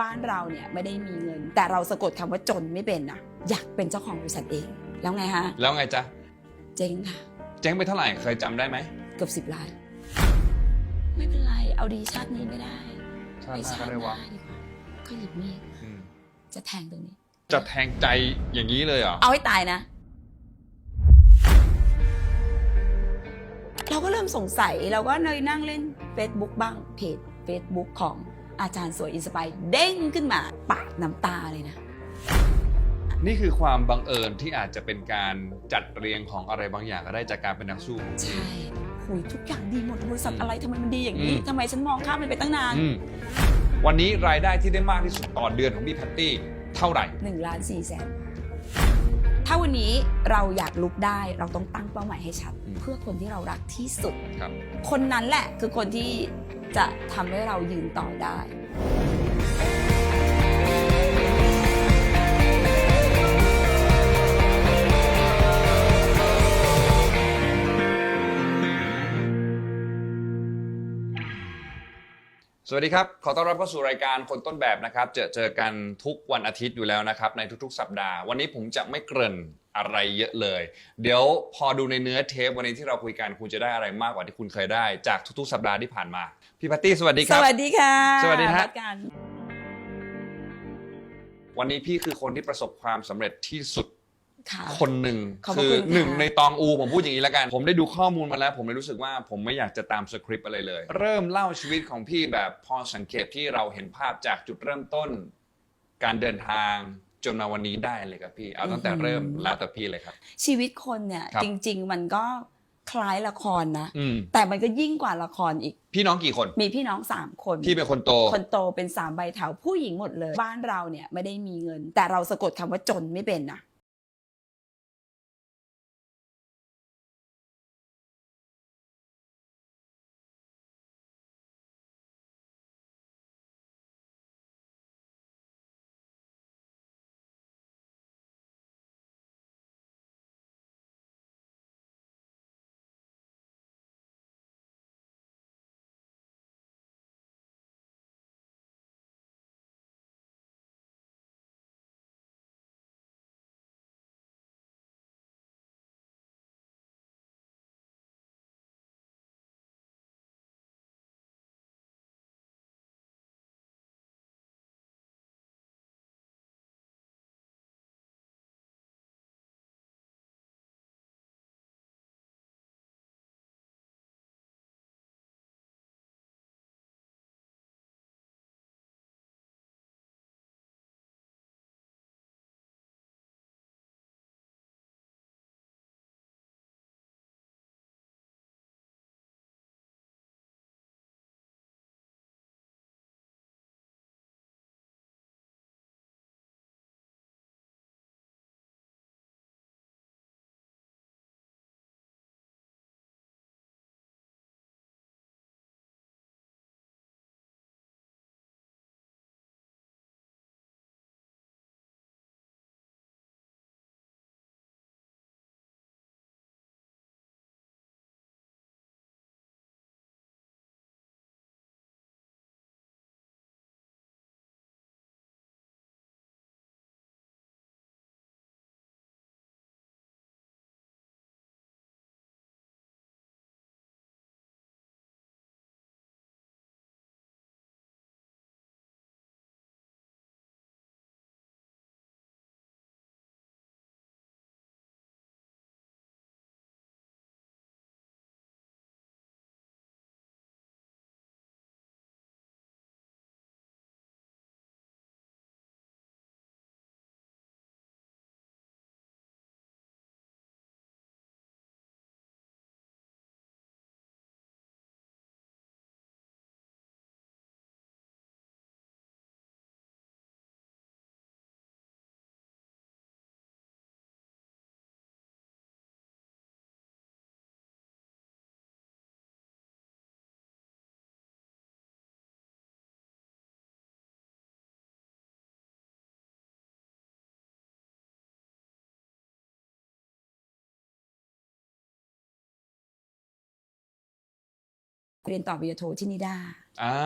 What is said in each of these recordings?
บ้านเราเนี่ยไม่ได้มีเงิน แต่เราสะกดคำว่าจนไม่เป็นนะอยากเป็นเจ้าของบริษัทเอง แล้วไงฮะ แล้วไงจ๊ะ เจ๊งค่ะ เจ๊งไปเท่าไหร่เคยจำได้ไหม เกือบสิบล้าน ไม่เป็นไร เอาดีชาตินี้ไม่ได้ชาไปติหน้าชาก็ติได้หวะน้าดีกว่าก็หยิบมีดอืมจะแทงตรงนี้ จะแทงใจอย่างนี้เลยเหรอ เอาให้ตายนะ เราก็เริ่มสงสัยเราก็เลยนั่งเล่น Facebook บ้างเพจ Facebook ของ อาจารย์สวยอินสปายเด้งขึ้นมาปาดน้ำตาเลยนะ นี่คือความบังเอิญที่อาจจะเป็นการจัดเรียงของอะไรบางอย่างก็ได้จากการเป็นนักสู้ของใช่หุยทุกอย่างดีหมดบริษัทอะไรทำไมมันดีอย่างนี้อืมทำไมฉันมองข้ามมันไปตั้งนาน อืมวันนี้รายได้ที่ได้มากที่สุดต่อเดือนของพี่แพตตี้เท่าไหร่หนึ่งล้านสี่แสน ถ้าวันนี้เราอยากลุกได้เราต้องตั้งเป้าหมายให้ชัดอืมเพื่อคนที่เรารักที่สุดครับคนนั้นแหละคือคนที่จะทำให้เรายืนต่อได้ วัสดีครับ ขอต้อนรับเข้าสู่รายการคนต้นแบบนะครับ เจอเจอกันทุกวันอาทิตย์อยู่แล้วนะครับ ในทุกๆ สัปดาห์ วันนี้ผมจะไม่เกริ่นอะไรเยอะเลย เดี๋ยวพอดูในเนื้อเทปวันนี้ที่เราคุยกันคุณจะได้อะไรมากกว่าที่คุณเคยได้ จากทุกๆ สัปดาห์ที่ผ่านมา พี่แพตตี้สวัสดีคสรับวัสดีค่ะ สวัสดีฮะรักกันวันนี้พี่คือคนที่ประสบความสำเร็จที่สุด ค่ะ คนหนึ่งขอบพระคืคุณค่ะหนึ่งในตองอูผมพูดอย่างนี้แล้วกัน ผมได้ดูข้อมูลมาแล้ว ผมเลยรู้สึกว่าผมไม่อยากจะตามสคริปต์อะไรเลย เริ่มเล่าชีวิตของพี่แบบพอสังเกตที่เราเห็นภาพจากจุดเริ่มต้น การเดินทางจนมาวันนี้ได้เลยครับพี่เอาตั้งแต่เริ่มแล้วแต่พี่เลยครับ ชีวิตคนเนี่ยครับ จริง ๆ มันก็คล้ายละครนะ อืมแต่มันก็ยิ่งกว่าละครอีก พี่น้องกี่คน มีพี่น้องสามคน พี่เป็นคนโต คนโตเป็นสามใบเถาผู้หญิงหมดเลย บ้านเราเนี่ยไม่ได้มีเงิน แต่เราสะกดคำว่าจนไม่เป็นนะ เรียนต่อปริญญาโทที่นิด้าอ่า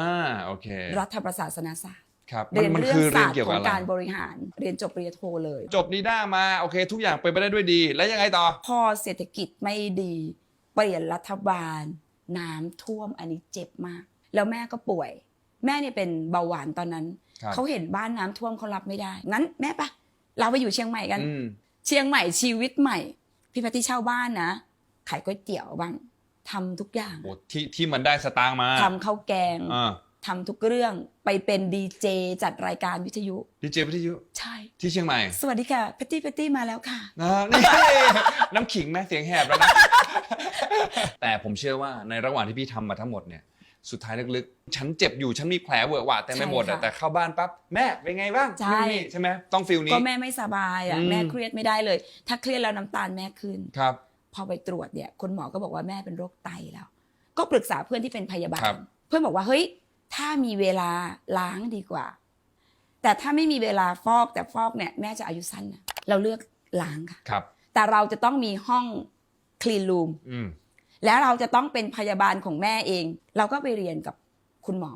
โอเค รัฐประศาสนศาสตร์ครับเรียนมันเรื่อคืงอเรียนศาสตร์เกี่ยวขกัอบงอะไรการบริหารเรียนจบปริญญาโทเลย จบนีด้ามาโอเค ทุกอย่างเป็นไปได้ด้วยดี แล้วยังไงต่อ พอเศรษฐกิจไม่ดี เปลี่ยนรัฐบาล น้ำท่วมอันนี้เจ็บมาก แล้วแม่ก็ป่วย แม่เนี่ยเป็นเบาหวานตอนนั้นครับเขาเห็นบ้านน้ำท่วมเขารับไม่ได้ งั้นแม่ปะเราไปอยู่เชียงใหม่กันอืมเชียงใหม่ชีวิตใหม่ พี่แพทที่เช่าบ้านนะ ขายก๋วยเตี๋ยวบ้าง ทำทุกอย่างโอ้ที่ที่มันได้สตางค์มาทำข้าวแกงอ่าทำทุกเรื่องไปเป็นดีเจจัดรายการวิทยุ ดีเจวิทยุใช่ ที่เชียงใหม่สวัสดีค่ะแพตตี้แพตตี้มาแล้วค่ะ นะนี่ น้ำขิงแม่เสียงแหบแล้วนะ แต่ผมเชื่อว่าในระหว่างที่พี่ทำมาทั้งหมดเนี่ย สุดท้ายลึกๆ ฉันเจ็บอยู่ฉันมีแผลเวอะหวะแต่ไม่หมดอะใช่ค่ะแต่เข้าบ้านปั๊บแม่เป็นไงบ้างใช่ นู่นนี่ใช่ไหมต้องฟิลนี้ ก็แม่ไม่สบายอะอืม แม่เครียดไม่ได้เลย ถ้าเครียดแล้วน้ำตาลแม่ขึ้น ครับ พอไปตรวจเนี่ยคุณหมอก็บอกว่าแม่เป็นโรคไตแล้ว ก็ปรึกษาเพื่อนที่เป็นพยาบาครัลบเพื่อนบอกว่าเฮ้ย ถ้ามีเวลาล้างดีกว่า แต่ถ้าไม่มีเวลาฟอกแต่ฟอกเนี่ยแม่จะอายุสั้นนะเราเลือกล้างค่ะ ครับ แต่เราจะต้องมีห้องคลีนรูม อืม แล้วเราจะต้องเป็นพยาบาลของแม่เอง เราก็ไปเรียนกับคุณหมอ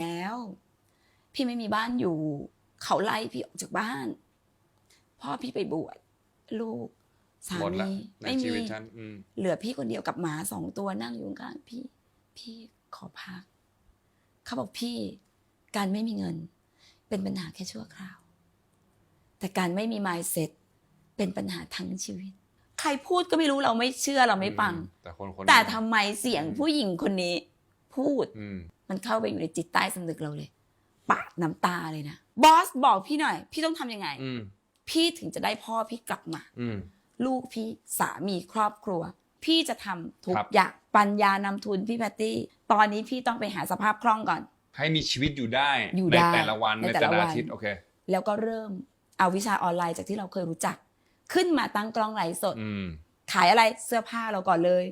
แล้ว พี่ไม่มีบ้านอยู่ เขาไล่พี่ออกจากบ้าน พ่อพี่ไปบวชลูกสาหมดละมีในไม่ชีมีวิตฉันอืมเหลือพี่คนเดียวกับหมาสองตัวนั่งอยู่ข้างๆพี่ พี่ขอพัก เขาบอกพี่ การไม่มีเงิน เป็นปัญหาแค่ชั่วคราว แต่การไม่มี mindset เป็นปัญหาทั้งชีวิต ใครพูดก็ไม่รู้เราไม่เชื่อเราไม่ฟังแต่คนคนแต่ทำไมเสียงผู้หญิงคนนี้ พูด อืม มันเข้าไปอยู่ในจิตใต้สำนึกเราเลย ปาดน้ำตาเลยนะบอสบอกพี่หน่อย พี่ต้องทำยังไงอืมพี่ถึงจะได้พ่อพี่กลับมาอืมลูกพี่สามีครอบครัว พี่จะทำทุกครับอย่างปัญญานำทุนพี่แพตตี้ ตอนนี้พี่ต้องไปหาสภาพคล่องก่อน ให้มีชีวิตอยู่ได้อยู่ในได้แต่ละวันในในแต่แต่ละละวันอาทิตย์โอเค แล้วก็เริ่มเอาวิชาออนไลน์จากที่เราเคยรู้จัก ขึ้นมาตั้งกล้องไลฟ์สดอืมขายอะไรเสื้อผ้าเราก่อนเลย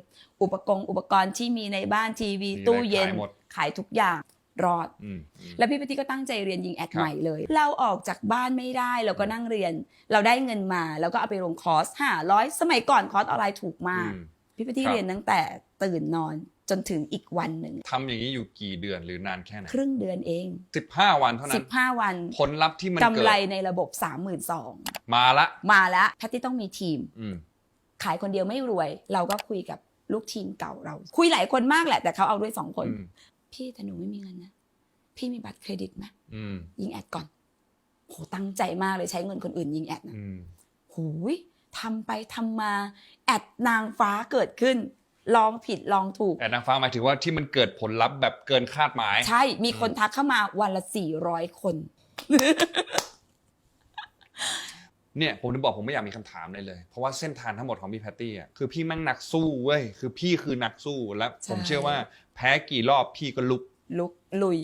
อุปกรณ์อุปกรณ์ที่มีในบ้านทีวีมีอะไรตู้เย็น ขายหมดขายทุกอย่างรอดอืมอืมแล้วพี่ปฏิก็ตั้งใจเรียนยิงแอดครับใหม่เลย เราออกจากบ้านไม่ได้เราก็นั่งเรียน เราได้เงินมา แล้วก็เอาไปลงคอร์สห้าร้อยสมัยก่อนคอร์สออนไลน์ถูกมากอืมพี่ปฏิครับเรียนตั้งแต่ตื่นนอนจนถึงอีกวันหนึ่งทำอย่างนี้อยู่กี่เดือนหรือนานแค่ไหนครึ่งเดือนเองสิบห้าวันเท่านั้สินบห้าวันผลลัพธ์ที่มันกำเกิไรดในระบบสามหมื่นสองมาละ มาแล้วแพตตี้ต้องมีทีมอืมขายคนเดียวไม่รวย เราก็คุยกับลูกทีมเก่าเรา คุยหลายคนมากแหละ แต่เขาเอาด้วยสองคนอืม พี่แต่หนูไม่มีเงินนะพี่มีบัตรเครดิตไหมอืมยิงแอดก่อนโหตั้งใจมากเลยใช้เงินคนอื่นยิงแอดนะอืมหูยทำไปทำมาแอดนางฟ้าเกิดขึ้นลองผิดลองถูกแต่นางฟ้าหมายถึงว่าที่มันเกิดผลลัพธ์แบบเกินคาดหมาย ใช่มีคนทักเข้ามาวันละสี่ร้อยคน เนี่ยผมถึงบอกผมไม่อยากมีคำถามเลยเลย เพราะว่าเส้นทางทั้งหมดของพี่แพตตี้อะคือพี่แม่งนักสู้เว้ยคือพี่คือนักสู้และผมใช่เชื่อว่าแพ้กี่รอบพี่ก็ลุกลุกลุย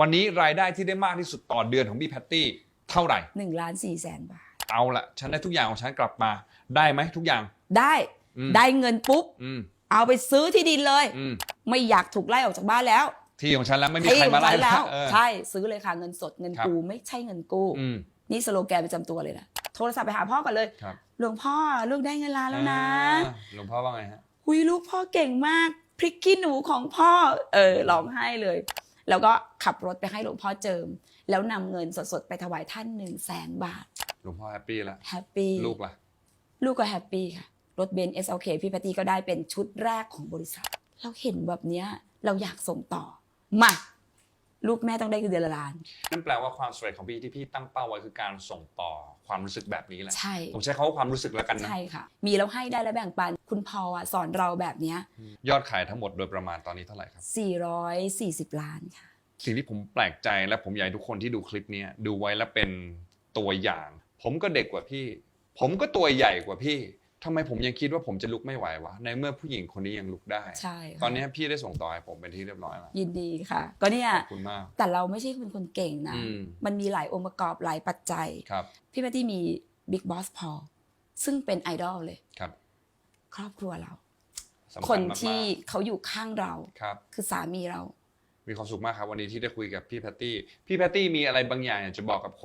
วันนี้รายได้ที่ได้มากที่สุดต่อเดือนของพี่แพตตี้เท่าไหร่หนึ่งล้านสี่แสนบาท เอาละฉันได้ทุกอย่างของฉันกลับมา ได้ไหมทุกอย่าง ได้อืมได้เงินปุ๊บอืมเอาไปซื้อที่ดินเลยอืมไม่อยากถูกไล่ออกจากบ้านแล้ว ที่ของฉันแล้วไม่มีที่ใครของมาไล่ฉันแล้วเออใช่ซื้อเลยค่ะเงินสดเงินครับกูไม่ใช่เงินกู้อืมนี่สโลแกนประจำตัวเลยนะโทรศัพท์ไปหาพ่อก่อนเลยครับหลวงพ่อลูกได้เงินล้านแล้วนะอ่าหลวงพ่อว่าไงฮะหุยลูกพ่อเก่งมากพริกขี้หนูของพ่อเออร้องไห้เลย แล้วก็ขับรถไปให้หลวงพ่อเจิม แล้วนำเงินสดๆไปถวายท่านหนึ่งแสนบาท หลวงพ่อแฮปปี้แล้วแฮปปี้ลูกล่ะลูกก็แฮปปี้ค่ะรถเบนซ์ SLK พี่ปตตีก็ได้เป็นชุดแรกของบริษัท เราเห็นแบบเนี้ยเราอยากส่งต่อ มาลูกแม่ต้องได้เดือนละล้าน นั่นแปลว่าความสำเร็จของพี่ที่พี่ตั้งเป้าไว้คือการส่งต่อความรู้สึกแบบนี้แหละใช่ผมใช้คำว่าความรู้สึกแล้วกันนะใช่ค่ะ มีแล้วให้ได้แล้วแบ่งปันคุณพออะสอนเราแบบเนี้ยยอดขายทั้งหมดโดยประมาณตอนนี้เท่าไหร่ครับ 440 ล้านค่ะ สิ่งที่ผมแปลกใจและผมอยากให้ทุกคนที่ดูคลิปเนี้ยดูไว้แล้วเป็นตัวอย่าง ผมก็เด็กกว่าพี่ ผมก็ตัวใหญ่กว่าพี่ ทำไมผมยังคิดว่าผมจะลุกไม่ไหววะในเมื่อผู้หญิงคนนี้ยังลุกได้ ใช่ค่ะตอนนี้พี่ได้ส่งต่อให้ผมเป็นที่เรียบร้อยแล้วยินดีค่ะ ก็เนี่ย ขอบคุณมาก แต่เราไม่ใช่เป็นคนเก่งนะ อืม มันมีหลายองค์ประกอบหลายปัจจัย ครับพี่แพตตี้มีบิ๊กบอสพอซึ่งเป็นไอดอลเลย ครับครอบครัวเรา สำคญนมากๆที่เขาอยู่ข้างเราครับ คือสามีเรา มีความสุขมากครับวันนี้ที่ได้คุยกับพี่แพตตี้ พี่แพตตี้มีอะไรบางอย่างอยากจะบอกกับคน